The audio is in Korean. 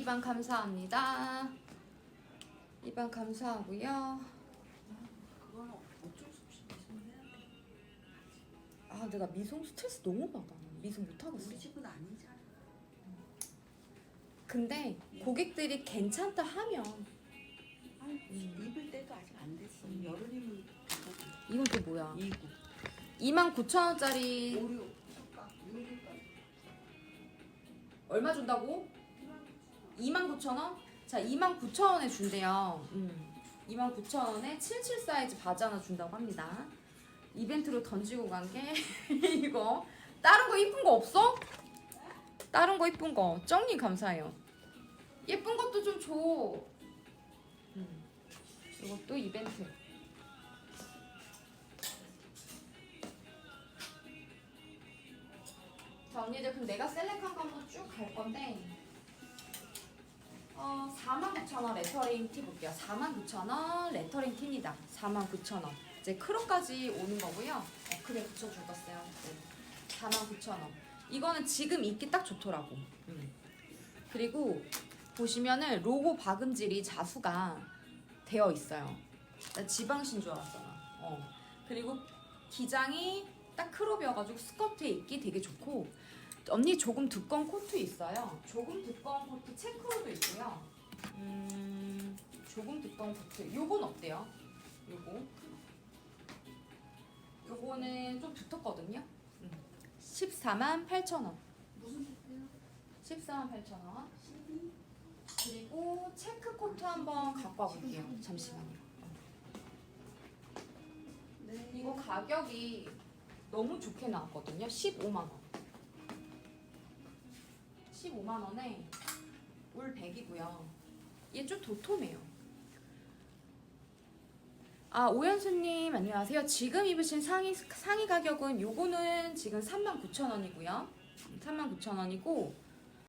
2번 감사합니다. 2번 감사하고요. 아 내가 미송 스트레스 너무 받아. 미송 못하겠어. 우리 집은 아니잖아. 근데 고객들이 괜찮다 하면 아니, 입을 때도 아직 안 됐어. 여름이면 이건 또 뭐야? 이고 29,000원짜리 오류 효과 유효과 얼마 준다고? 29,000원? 자, 29,000원에 준대요. 음. 29,000원에 77 사이즈 바지 하나 준다고 합니다. 이벤트로 던지고 간 게 이거. 다른 거 이쁜 거 없어? 다른 거 이쁜 거. 쩡님 감사해요. 예쁜 것도 좀 줘. 음. 이것도 이벤트. 자, 언니들 그럼 내가 셀렉한 거 한번 쭉 갈 건데 어, 49,000원 레터링 티 볼게요. 49,000원 레터링 티입니다. 49,000원. 이제 크롭까지 오는 거고요. 어, 그래 붙여줄 것어요. 네. 49,000원. 이거는 지금 입기 딱 좋더라고. 음. 그리고 보시면은 로고 박음질이 자수가 되어 있어요. 나 지방신 줄 알았잖아. 어. 그리고 기장이 딱 크롭이어가지고 스커트에 입기 되게 좋고 언니 조금 두꺼운 코트 있어요. 조금 두꺼운 코트 체크로도 있고요. 음, 조금 두꺼운 코트. 요건 어때요? 요거. 요거는 좀 두텁거든요. 음. 14만 8천 원. 무슨 뜻이에요? 14만 8천 원. 12? 그리고 체크 코트 한번 갖고 와볼게요. 잠시만요. 네. 이거 가격이 너무 좋게 나왔거든요. 15만 원. 15만 원에 울 100이고요. 얘 좀 도톰해요. 아 오연수님 안녕하세요. 지금 입으신 상의 상의 가격은 요거는 지금 39,000원이고요. 39,000원이고